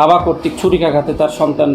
বাবা কর্তৃক ছুরিকাঘাতে তার সন্তান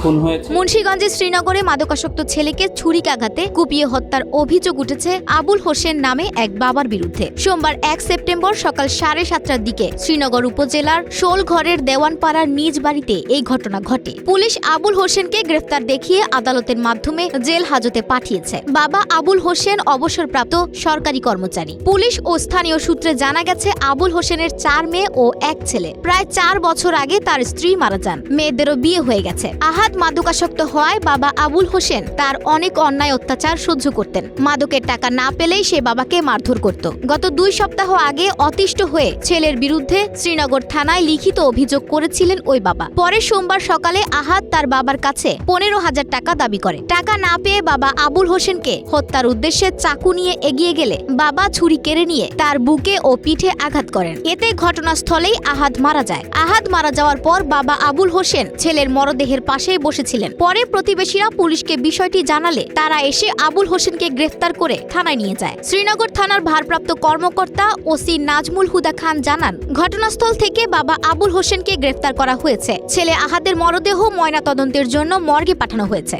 খুন হয়েছে। মুন্সিগঞ্জের শ্রীনগরে মাদকাসক্ত ছেলেকে ছুরিকাঘাতে কুপিয়ে হত্যার অভিযোগ উঠেছে আবুল হোসেন নামে এক বাবার বিরুদ্ধে। সোমবার এক সেপ্টেম্বর সকাল সাড়ে সাতটার দিকে শ্রীনগর উপজেলার শোলঘরের দেওয়ানপাড়ার নিজ বাড়িতে এই ঘটনা ঘটে। পুলিশ আবুল হোসেনকে গ্রেফতার দেখিয়ে আদালতের মাধ্যমে জেল হাজতে পাঠিয়েছে। বাবা আবুল হোসেন অবসরপ্রাপ্ত সরকারি কর্মচারী। পুলিশ ও স্থানীয় সূত্রে জানা গেছে, আবুল হোসেনের চার মেয়ে ও এক ছেলে। প্রায় চার বছর আগে তার স্ত্রী মারা যান। মেয়েদেরও বিয়ে হয়ে গেছে। আহাদ মাদকাসক্ত হওয়ায় বাবা আবুল হোসেন তার অনেক অন্যায় অত্যাচার সহ্য করতেন। মাদকের টাকা না পেলেই সে বাবাকে মারধর করত। গত দুই সপ্তাহ আগে অতিষ্ঠ হয়ে ছেলের বিরুদ্ধে শ্রীনগর থানায় লিখিত অভিযোগ করেছিলেন ওই বাবা। পরে সোমবার সকালে আহাদ তার বাবার কাছে পনেরো হাজার টাকা দাবি করে। টাকা না পেয়ে বাবা আবুল হোসেনকে হত্যার উদ্দেশ্যে চাকু নিয়ে এগিয়ে গেলে বাবা ছুরি কেড়ে নিয়ে তার বুকে ও পিঠে আঘাত করেন। এতে ঘটনাস্থলেই আহাদ মারা যায়। আহাদ মারা যাওয়ার পর বাবা আবুল হোসেন ছেলের মরদেহের পাশেই বসেছিলেন। পরে প্রতিবেশীরা পুলিশকে বিষয়টি জানালে তারা এসে আবুল হোসেনকে গ্রেফতার করে থানায় নিয়ে যায়। শ্রীনগর থানার ভারপ্রাপ্ত কর্মকর্তা ওসি নাজমুল হুদা খান জানান, ঘটনাস্থল থেকে বাবা আবুল হোসেনকে গ্রেফতার করা হয়েছে। ছেলে আহাদের মরদেহ ময়নাতদন্তের জন্য মর্গে পাঠানো হয়েছে।